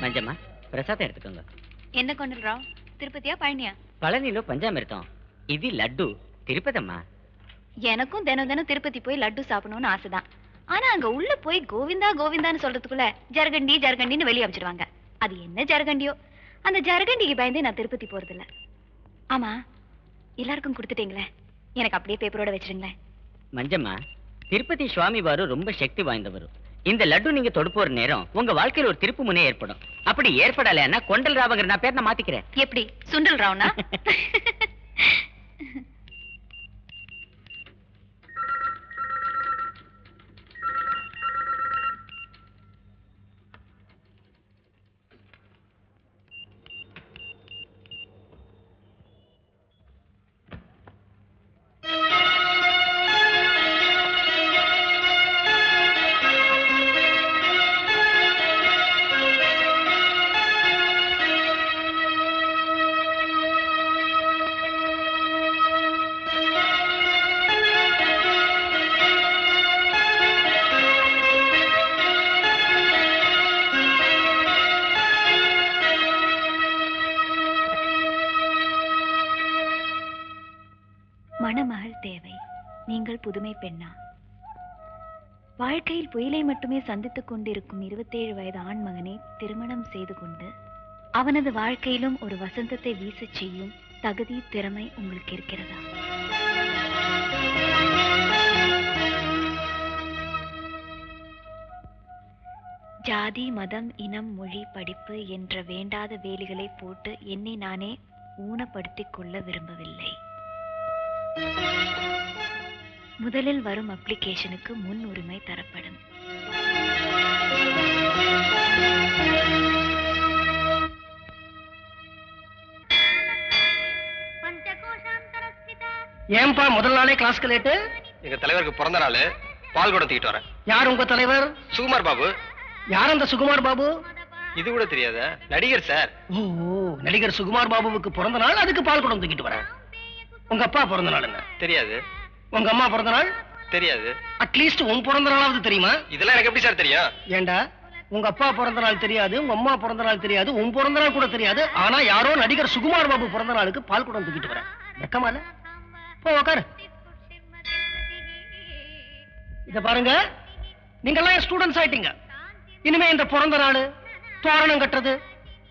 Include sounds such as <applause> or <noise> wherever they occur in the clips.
மஞ்சம்மா பிரசாதம் எடுத்துக்கோங்க என்ன கொண்டுறோம் திருப்பதியா பழனியா? பழனியில பஞ்சாமிர்தம் இது லட்டு. திருப்பதம்மா? எனக்கும் தினம் தினம் திருப்பதி போய் லட்டு சாப்பிடணும்னு ஆசைதான். ஆனா அங்க உள்ள போய் கோவிந்தா கோவிந்தான்னு சொல்றதுக்குள்ள ஜரகண்டி ஜரகண்டின்னு வெளியே அமைச்சிருவாங்க அது என்ன ஜரகண்டியோ? அந்த ஜரகண்டிக்கு பயந்தே நான் திருப்பதி போறதில்ல. ஆமா எல்லாருக்கும் கொடுத்துட்டீங்களே. எனக்கு அப்படியே பேப்பரோட வச்சிருங்களேன். மஞ்சம்மா திருப்பதி சுவாமி வாரும் ரொம்ப சக்தி வாய்ந்தவரும் இந்த லட்டு நீங்க தொடுப்போற நேரம் உங்க வாழ்க்கையில ஒரு திருப்பு முனை ஏற்படும். அப்படி ஏற்படலைன்னா கொண்டல் ராவங்கிற நான் பேர் நான் மாத்திக்கிறேன். எப்படி? சுண்டல் ராவுனா? <laughs> மணமகள் தேவை. நீங்கள் புதுமை பெண்ணா? வாழ்க்கையில் புயலை மட்டுமே சந்தித்துக் கொண்டிருக்கும் இருபத்தேழு வயது ஆண்மகனை திருமணம் செய்து கொண்டு அவனது வாழ்க்கையிலும் ஒரு வசந்தத்தை வீசச் செய்யும் தகுதி திறமை உங்களுக்கு இருக்கிறதா? ஜாதி மதம் இனம் மொழி படிப்பு என்ற வேண்டாத வேலிகளை போட்டு என்னை நானே ஊனப்படுத்திக் கொள்ள விரும்பவில்லை. முதலில் வரும் அப்ளிகேஷனுக்கு முன் உரிமை தரப்படும். ஏன்பா முதல் நாளே கிளாஸ்க்கு லேட்டு எங்க தலைவருக்கு பிறந்த நாள் பால் கூட தூக்கிட்டு வரேன். யார் உங்க தலைவர்? சுகுமார் பாபு. யார் அந்த சுகுமார் பாபு? இது கூட தெரியாத. நடிகர் சார். ஓ நடிகர் சுகுமார் பாபுவுக்கு பிறந்த நாள் அதுக்கு பால் குடம் தூக்கிட்டு வரேன். உங்க அப்பா பிறந்த நாள் என்ன தெரியாது. உங்க அம்மா பிறந்த நாள்? தெரியாது. அட்லீஸ்ட் உன் பிறந்த நாளாவது தெரியுமா? இதெல்லாம் எனக்கு எப்படி சார் தெரியும்? ஏண்டா உங்க அப்பா பிறந்த நாள் தெரியாது உங்க அம்மா பிறந்த நாள் தெரியாது உன் பிறந்த நாள் கூட தெரியாது. ஆனா யாரோ நடிகர் சுகுமார் பாபு பிறந்த நாளுக்கு பால் குடம் தூக்கிட்டு வரேன் வெக்கமா இல்ல? போ உக்காரு. இத பாருங்க. நீங்கெல்லாம் என் ஸ்டூடெண்ட்ஸ் ஆயிட்டீங்க. இனிமே இந்த பிறந்த நாள் தோரணம் கட்டுறது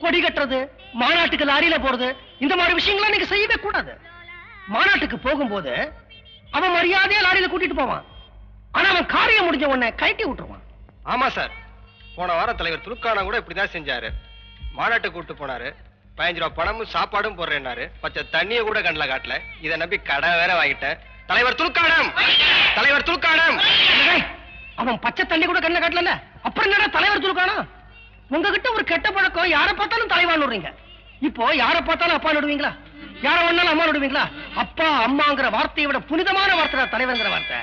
கொடி கட்டுறது மாநாட்டுக்கு லாரியில போறது இந்த மாதிரி விஷயங்கள்லாம் நீங்க செய்யவே கூடாது. மாநாட்டுக்கு போகும்போது அவன் மரியாதையா லாரியில கூட்டிட்டு போவான். ஆனா அவன் காரியம் முடிஞ்ச உடனே கைட்டி விட்டுருவான். ஆமா சார். போன வாரம் தலைவர் துலுக்கானா கூட இப்படிதான் செஞ்சாரு. மாநாட்டுக்கு கூட்டு போனாரு. பதினஞ்சு ரூபா பணமும் சாப்பாடும் போடுறேன்னாரு. பச்சை தண்ணிய கூட கண்ணுல காட்டல. இதை நம்பி கடை வேற வாங்கிட்டேன். தலைவர் துலுக்கானம் தலைவர் துலுக்கானம் அவன் பச்சை தண்ணி கூட கண்ண காட்டல அப்புறம் என்னடா தலைவர் துருக்கானா உங்ககிட்ட ஒரு கெட்ட பழக்கம் யாரை பார்த்தாலும் தலைவான் விடுறீங்க இப்போ யாரை பார்த்தாலும் அப்பா விடுவீங்களா யாரை வேணாலும் அம்மா விடுவீங்களா? அப்பா அம்மாங்கிற வார்த்தையை விட புனிதமான வார்த்தை தலைவர்ங்கிற வார்த்தை.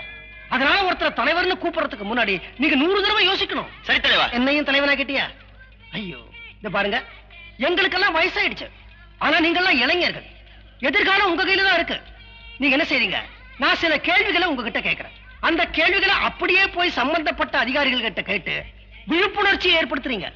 அதனால ஒருத்தர் தலைவர்னு கூப்பிடுறதுக்கு முன்னாடி நீங்க நூறு தடவை யோசிக்கணும். சரி தலைவா. என்னையும் தலைவனா கேட்டியா ஐயோ இந்த பாருங்க. எங்களுக்கெல்லாம் வயசாயிடுச்சு. ஆனா நீங்கெல்லாம் இளைஞர்கள். எதிர்காலம் உங்க கையில தான் இருக்கு. நீங்க என்ன செய்றீங்க? நான் சில கேள்விகளை உங்ககிட்ட கேட்கிறேன் அந்த கேள்விகளை அப்படியே போய் சம்பந்தப்பட்ட அதிகாரிகள் கிட்ட கேட்டு விழிப்புணர்ச்சியை ஏற்படுத்துறீங்க.